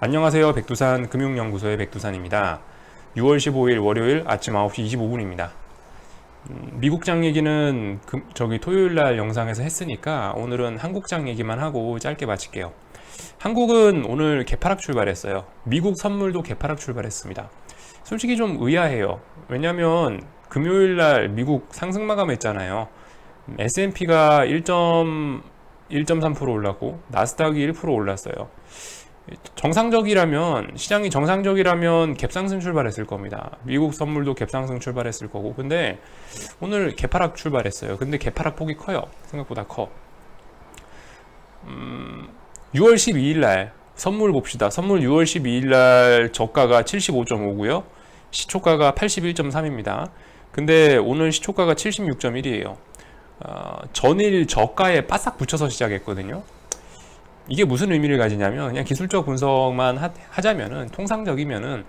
안녕하세요. 백두산 금융연구소의 백두산입니다. 6월 15일 월요일 아침 9시 25분입니다. 미국장 얘기는 금- 저기 토요일 날 영상에서 했으니까 오늘은 한국장 얘기만 하고 짧게 마칠게요. 한국은 오늘 개파락 출발했어요. 미국 선물도 개파락 출발했습니다. 솔직히 좀 의아해요. 왜냐면 금요일 날 미국 상승 마감했잖아요. S&P가 1.1.3% 올랐고 나스닥이 1% 올랐어요. 정상적이라면 시장이 정상적이라면 갭상승 출발했을 겁니다. 미국 선물도 갭상승 출발했을 거고. 근데 오늘 개파락 출발했어요. 근데 개파락 폭이 커요. 생각보다 커. 음, 6월 12일 날 선물 봅시다. 선물 6월 12일 날 저가가 75.5고요. 시초가가 81.3입니다. 근데 오늘 시초가가 76.1이에요. 어, 전일 저가에 바싹 붙여서 시작했거든요. 이게 무슨 의미를 가지냐면 그냥 기술적 분석만 하, 하자면은 통상적이면은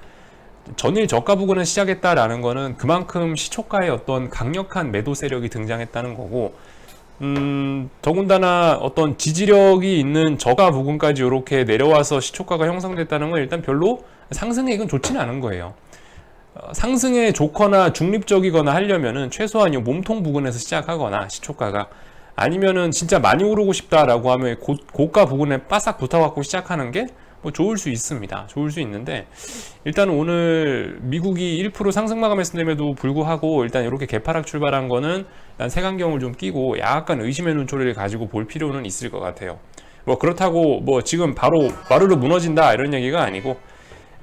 전일 저가 부근을 시작했다라는 거는 그만큼 시초가에 어떤 강력한 매도 세력이 등장했다는 거고 음, 더군다나 어떤 지지력이 있는 저가 부근까지 이렇게 내려와서 시초가가 형성됐다는 건 일단 별로 이건 좋지는 않은 거예요. 어, 상승에 좋거나 중립적이거나 하려면은 최소한 이 몸통 부근에서 시작하거나 시초가가 아니면은 진짜 많이 오르고 싶다라고 하면 고, 고가 부근에 바싹 붙어갖고 시작하는 게 뭐 좋을 수 있습니다. 좋을 수 있는데 일단 오늘 미국이 1% 상승 마감했음에도 불구하고 일단 이렇게 개파락 출발한 거는 일단 색안경을 좀 끼고 약간 의심의 눈초리를 가지고 볼 필요는 있을 것 같아요. 뭐 그렇다고 뭐 지금 바로 와르르 무너진다 이런 얘기가 아니고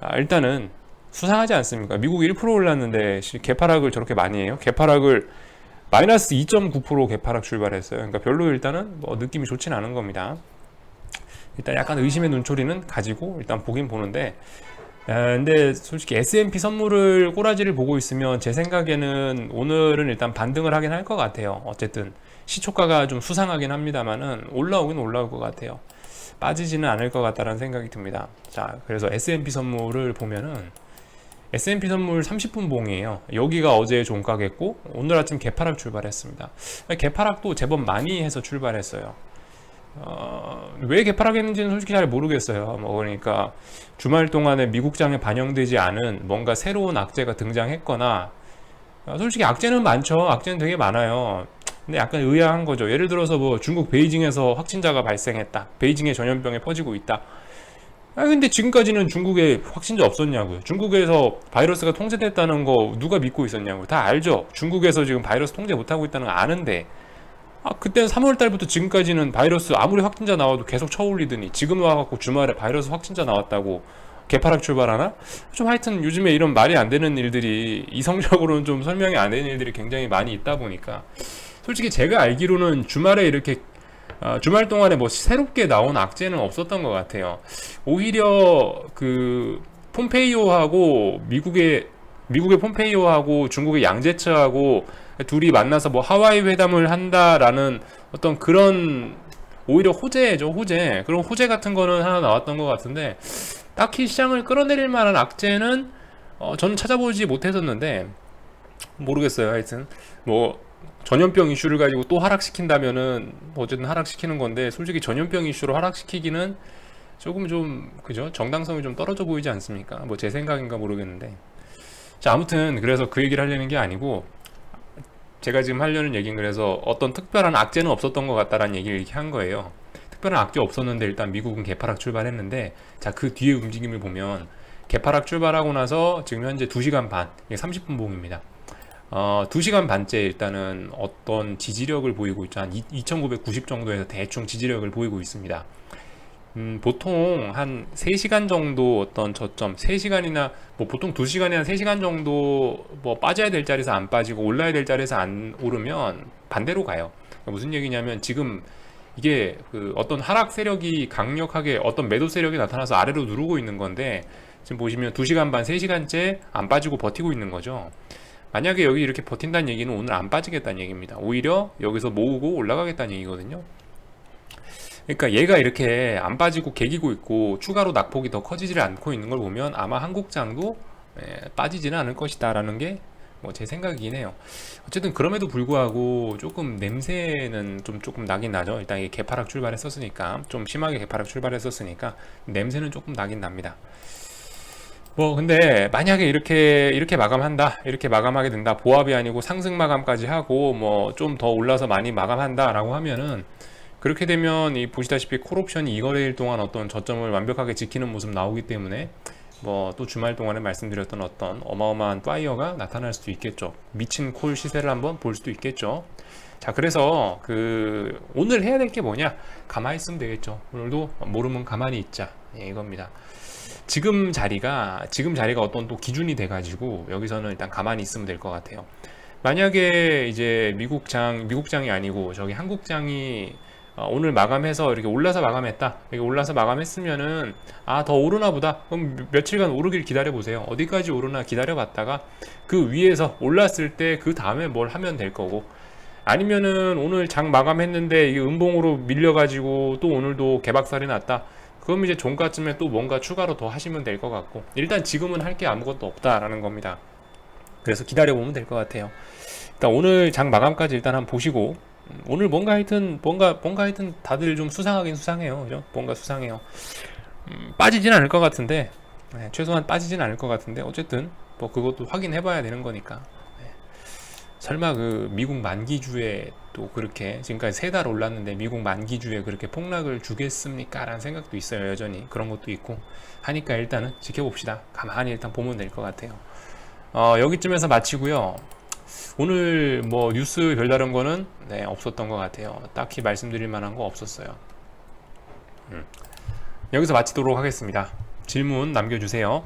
아, 일단은 수상하지 않습니까? 미국이 1% 올랐는데 시- 개파락을 저렇게 많이 해요. 개파락을 마이너스 2.9% 개파락 출발했어요. 그러니까 별로 일단은 뭐 느낌이 좋진 않은 겁니다. 일단 약간 의심의 눈초리는 가지고 일단 보긴 보는데 아, 근데 솔직히 S&P 선물을 꼬라지를 보고 있으면 제 생각에는 오늘은 일단 반등을 하긴 할 것 같아요. 어쨌든 시초가가 좀 수상하긴 합니다만은 올라오긴 올라올 것 같아요. 빠지지는 않을 것 같다는 생각이 듭니다. 자, 그래서 S&P 선물을 보면은 S&P 선물 30분 봉이에요. 여기가 어제 종가겠고 오늘 아침 개파락 출발했습니다. 개파락도 제법 많이 해서 출발했어요. 어, 왜 개파락했는지는 솔직히 잘 모르겠어요. 뭐 그러니까 주말 동안에 미국장에 반영되지 않은 뭔가 새로운 악재가 등장했거나 어, 솔직히 악재는 많죠. 악재는 되게 많아요. 근데 약간 의아한 거죠. 예를 들어서 뭐 중국 베이징에서 확진자가 발생했다. 베이징에 전염병이 퍼지고 있다. 아 근데 지금까지는 중국에 확진자 없었냐고요. 중국에서 바이러스가 통제됐다는 거 누가 믿고 있었냐고요. 다 알죠. 중국에서 지금 바이러스 통제 못하고 있다는 거 아는데 아 그때는 3월 달부터 지금까지는 바이러스 아무리 확진자 나와도 계속 쳐올리더니 지금 와갖고 주말에 바이러스 확진자 나왔다고 개파락 출발하나? 좀 하여튼 요즘에 이런 말이 안 되는 일들이 이성적으로는 좀 설명이 안 되는 일들이 굉장히 많이 있다 보니까 솔직히 제가 알기로는 주말에 이렇게 아, 주말 동안에 뭐 새롭게 나온 악재는 없었던 것 같아요. 오히려 그 폼페이오하고 미국의 미국의 폼페이오하고 중국의 양제츠하고 둘이 만나서 뭐 하와이 회담을 한다라는 어떤 그런 오히려 호재죠 호재 그런 호재 같은 거는 하나 나왔던 것 같은데 딱히 시장을 끌어내릴 만한 악재는 어, 저는 찾아보지 못했었는데 모르겠어요 하여튼 뭐 전염병 이슈를 가지고 또 하락시킨다면은 뭐 어쨌든 하락시키는 건데 솔직히 전염병 이슈로 하락시키기는 조금 좀 그죠 정당성이 좀 떨어져 보이지 않습니까? 뭐 제 생각인가 모르겠는데 자 아무튼 그래서 그 얘기를 하려는 게 아니고 제가 지금 하려는 얘기는 그래서 어떤 특별한 악재는 없었던 것 같다라는 얘기를 이렇게 한 거예요. 특별한 악재 없었는데 일단 미국은 개파락 출발했는데 자 그 뒤에 움직임을 보면 개파락 출발하고 나서 지금 현재 2시간 반 이게 30분 봉입니다. 어, 2시간 반째 일단은 어떤 지지력을 보이고 있죠. 한 2990 정도에서 대충 지지력을 보이고 있습니다. 음, 보통 한 3시간 정도 어떤 저점, 3시간이나 뭐 보통 2시간이나 3시간 정도 뭐 빠져야 될 자리에서 안 빠지고 올라야 될 자리에서 안 오르면 반대로 가요. 그러니까 무슨 얘기냐면 지금 이게 그 어떤 하락 세력이 강력하게 어떤 매도 세력이 나타나서 아래로 누르고 있는 건데 지금 보시면 2시간 반, 3시간째 안 빠지고 버티고 있는 거죠. 만약에 여기 이렇게 버틴다는 얘기는 오늘 안 빠지겠다는 얘기입니다. 오히려 여기서 모으고 올라가겠다는 얘기거든요. 그러니까 얘가 이렇게 안 빠지고 개기고 있고 추가로 낙폭이 더 커지질 않고 있는 걸 보면 아마 한국장도 예, 빠지지는 않을 것이다 라는 게 뭐 제 생각이긴 해요. 어쨌든 그럼에도 불구하고 조금 냄새는 좀 조금 나긴 나죠. 일단 이게 개파락 출발했었으니까 좀 심하게 개파락 출발했었으니까 냄새는 조금 나긴 납니다. 뭐 근데 만약에 이렇게 이렇게 마감한다 이렇게 마감하게 된다 보합이 아니고 상승 마감까지 하고 뭐 좀 더 올라서 많이 마감한다 라고 하면은 그렇게 되면 이 보시다시피 콜옵션이 이거래일 동안 어떤 저점을 완벽하게 지키는 모습 나오기 때문에 뭐 또 주말 동안에 말씀드렸던 어떤 어마어마한 파이어가 나타날 수도 있겠죠. 미친 콜 시세를 한번 볼 수도 있겠죠. 자 그래서 그 오늘 해야 될 게 뭐냐? 가만히 있으면 되겠죠. 오늘도 모르면 가만히 있자. 예, 이겁니다 지금 자리가 지금 자리가 어떤 또 기준이 돼가지고 여기서는 일단 가만히 있으면 될 것 같아요. 만약에 이제 미국장 미국장이 아니고 저기 한국장이 어, 오늘 마감해서 이렇게 올라서 마감했다. 이렇게 올라서 마감했으면은 아 더 오르나 보다. 그럼 며- 며칠간 오르길 기다려 보세요. 어디까지 오르나 기다려 봤다가 그 위에서 올랐을 때 그 다음에 뭘 하면 될 거고. 아니면은 오늘 장 마감했는데 이게 음봉으로 밀려 가지고 또 오늘도 개박살이 났다. 그럼 이제 종가쯤에 또 뭔가 추가로 더 하시면 될 것 같고 일단 지금은 할 게 아무것도 없다라는 겁니다. 그래서 기다려 보면 될 것 같아요. 일단 오늘 장 마감까지 일단 한번 보시고 음, 오늘 뭔가 하여튼 뭔가 뭔가 하여튼 다들 좀 수상하긴 수상해요. 그죠? 뭔가 수상해요. 음, 빠지진 않을 것 같은데 네, 최소한 빠지진 않을 것 같은데 어쨌든 뭐 그것도 확인해 봐야 되는 거니까 네. 설마 그 미국 만기주에 또 그렇게 지금까지 세 달 올랐는데 미국 만기주에 그렇게 폭락을 주겠습니까? 라는 생각도 있어요 여전히. 그런 것도 있고. 하니까 일단은 지켜봅시다. 가만히 일단 보면 될 것 같아요. 어, 여기쯤에서 마치고요. 오늘 뭐 뉴스 별다른 거는 네, 없었던 것 같아요. 딱히 말씀드릴 만한 거 없었어요. 음. 여기서 마치도록 하겠습니다. 질문 남겨주세요